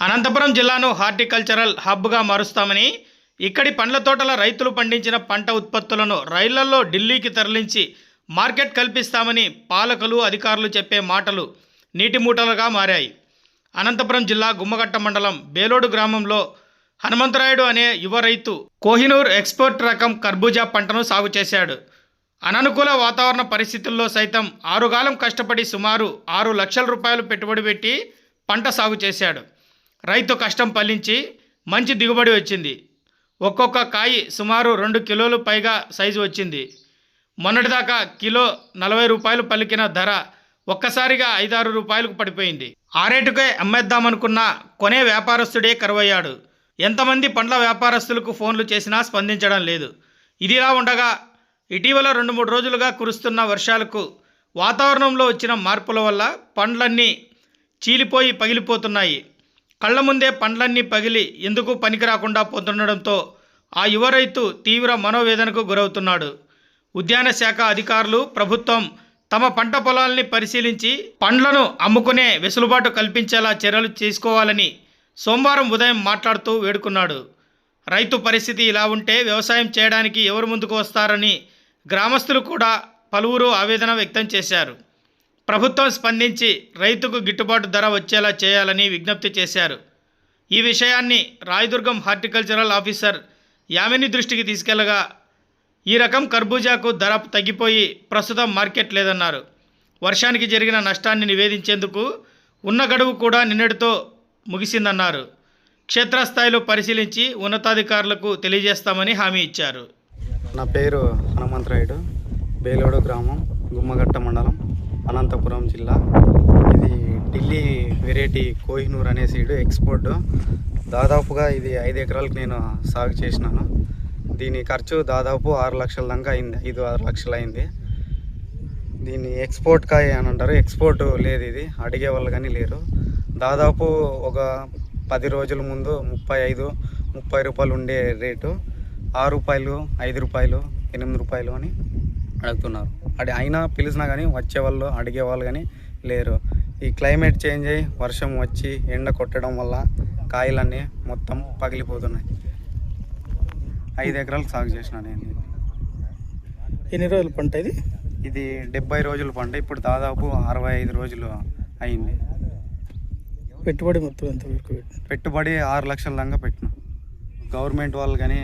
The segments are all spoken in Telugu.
అనంతపురం జిల్లాను హార్టికల్చరల్ హబ్గా మారుస్తామని ఇక్కడి పండ్ల తోటల రైతులు పండించిన పంట ఉత్పత్తులను రైళ్ళలో ఢిల్లీకి తరలించి మార్కెట్ కల్పిస్తామని పాలకులు అధికారులు చెప్పే మాటలు నీటి మూటలుగా మారాయి. అనంతపురం జిల్లా గుమ్మగట్ట మండలం బేలోడు గ్రామంలో హనుమంతరాయుడు అనే యువ రైతు కోహినూర్ ఎక్స్పోర్ట్ రకం కర్బూజా పంటను సాగు చేశాడు. అననుకూల వాతావరణ పరిస్థితుల్లో సైతం ఆరుగాలం కష్టపడి సుమారు ఆరు లక్షల రూపాయలు పెట్టుబడి పెట్టి పంట సాగు చేశాడు. రైతు కష్టం ఫలించి మంచి దిగుబడి వచ్చింది. ఒక్కొక్క కాయి సుమారు రెండు కిలోలు పైగా సైజు వచ్చింది. మొన్నటిదాకా కిలో నలభై రూపాయలు పలికిన ధర ఒక్కసారిగా ఐదారు రూపాయలకు పడిపోయింది. ఆ రేటుకే అమ్మేద్దామనుకున్న కొనే వ్యాపారస్తుడే కరువయ్యాడు. ఎంతమంది పండ్ల వ్యాపారస్తులకు ఫోన్లు చేసినా స్పందించడం లేదు. ఇదిలా ఉండగా ఇటీవల రెండు మూడు రోజులుగా కురుస్తున్న వర్షాలకు వాతావరణంలో వచ్చిన మార్పుల వల్ల పండ్లన్నీ చీలిపోయి పగిలిపోతున్నాయి. కళ్ళ ముందే పండ్లన్నీ పగిలి ఎందుకు పనికి రాకుండా పోతుండడంతో ఆ యువ రైతు తీవ్ర మనోవేదనకు గురవుతున్నాడు. ఉద్యాన శాఖ అధికారులు ప్రభుత్వం తమ పంట పొలాల్ని పరిశీలించి పండ్లను అమ్ముకునే వెసులుబాటు కల్పించేలా చర్యలు తీసుకోవాలని సోమవారం ఉదయం మాట్లాడుతూ వేడుకున్నాడు. రైతు పరిస్థితి ఇలా ఉంటే వ్యవసాయం చేయడానికి ఎవరు ముందుకు వస్తారని గ్రామస్తులు కూడా పలువురు ఆవేదన వ్యక్తం చేశారు. ప్రభుత్వం స్పందించి రైతుకు గిట్టుబాటు ధర వచ్చేలా చేయాలని విజ్ఞప్తి చేశారు. ఈ విషయాన్ని రాయదుర్గం హార్టికల్చరల్ ఆఫీసర్ యామిని దృష్టికి తీసుకెళ్ళగా ఈ రకం కర్బూజాకు ధర తగ్గిపోయి ప్రస్తుతం మార్కెట్ లేదన్నారు. వర్షానికి జరిగిన నష్టాన్ని నివేదించేందుకు ఉన్న గడువు కూడా నిన్నటితో ముగిసిందన్నారు. క్షేత్రస్థాయిలో పరిశీలించి ఉన్నతాధికారులకు తెలియజేస్తామని హామీ ఇచ్చారు. నా పేరు హనుమంతరాయుడు బేలోడు గ్రామం గుమ్మగట్ట మండలం. అనంతపురం జిల్లా. ఇది ఢిల్లీ వెరైటీ కోహినూర్ అనే సీడు ఎక్స్పోర్ట్. దాదాపుగా ఇది ఐదు ఎకరాలకు నేను సాగు చేసినాను. దీని ఖర్చు దాదాపు ఆరు లక్షల దాకా అయింది. ఐదు ఆరు లక్షలు అయింది. దీన్ని ఎక్స్పోర్ట్ కాయ అని అంటారు. ఎక్స్పోర్ట్ లేదు ఇది. అడిగే వాళ్ళు కానీ లేరు. దాదాపు ఒక పది రోజుల ముందు ముప్పై ఐదు ముప్పై రూపాయలు ఉండే రేటు. ఆరు రూపాయలు ఐదు రూపాయలు ఎనిమిది రూపాయలు అని అడుగుతున్నారు. అడి అయినా పిలిచినా కానీ వచ్చేవాళ్ళు అడిగే వాళ్ళు కానీ లేరు. ఈ క్లైమేట్ చేంజ్ అయ్యి వర్షం వచ్చి ఎండ కొట్టడం వల్ల కాయలన్నీ మొత్తం పగిలిపోతున్నాయి. ఐదు ఎకరాలు సాగు చేసిన నేను. ఎన్ని రోజుల పంట ఇది? ఇది డెబ్బై రోజుల పంట. ఇప్పుడు దాదాపు అరవై ఐదు రోజులు అయింది. పెట్టుబడి మొత్తం ఎంత పెట్టుబడి ఆరు లక్షల దాకా పెట్టిన. గవర్నమెంట్ వాళ్ళు కానీ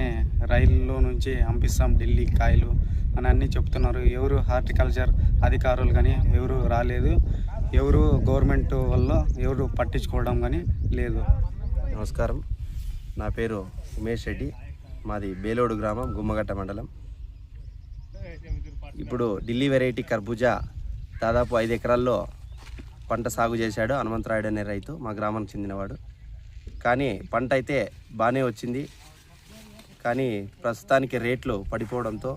రైల్లో నుంచి పంపిస్తాం ఢిల్లీ కాయలు అని అన్నీ చెప్తున్నారు. ఎవరు హార్టికల్చర్ అధికారులు కానీ ఎవరు రాలేదు. ఎవరు గవర్నమెంట్ వల్ల ఎవరు పట్టించుకోవడం కానీ లేదు. నమస్కారం. నా పేరు ఉమేష్ రెడ్డి. మాది బేలోడు గ్రామం గుమ్మగట్ట మండలం. ఇప్పుడు ఢిల్లీ వెరైటీ కర్బూజా దాదాపు ఐదు ఎకరాల్లో పంట సాగు చేశాడు హనుమంతరాయుడు అనే రైతు. మా గ్రామానికి చెందినవాడు. కానీ పంట అయితే బాగానే వచ్చింది. కానీ ప్రస్తుతానికి రేట్లు పడిపోవడంతో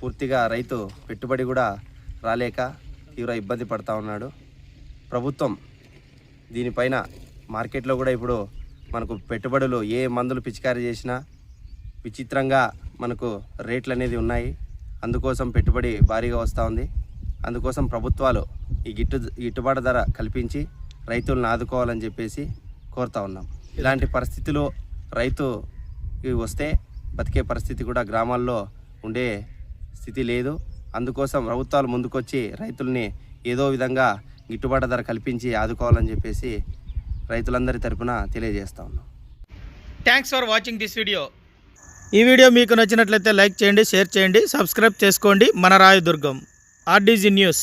పూర్తిగా రైతు పెట్టుబడి కూడా రాలేక తీవ్ర ఇబ్బంది పడతా ఉన్నాడు. ప్రభుత్వం దీనిపైన మార్కెట్లో కూడా ఇప్పుడు మనకు పెట్టుబడులు ఏ మందులు పిచికారీ చేసినా విచిత్రంగా మనకు రేట్లు అనేది ఉన్నాయి. అందుకోసం పెట్టుబడి భారీగా వస్తూ ఉంది. అందుకోసం ప్రభుత్వాలు ఈ గిట్టు గిట్టుబాటు ధర కల్పించి రైతులను ఆదుకోవాలని చెప్పేసి కోరుతా ఉన్నాం. ఇలాంటి పరిస్థితిలో రైతు వస్తే బతికే పరిస్థితి కూడా గ్రామాల్లో ఉండే స్థితి లేదు. అందుకోసం ప్రభుత్వాలు ముందుకొచ్చి రైతుల్ని ఏదో విధంగా గిట్టుబాటు ధర కల్పించి ఆదుకోవాలని చెప్పేసి రైతులందరి తరపున తెలియజేస్తా ఉన్నాం. Thanks for watching this video ఈ వీడియో మీకు నచ్చినట్లయితే లైక్ చేయండి షేర్ చేయండి సబ్స్క్రైబ్ చేసుకోండి. మన రాయదుర్గం ఆర్డీజీ న్యూస్.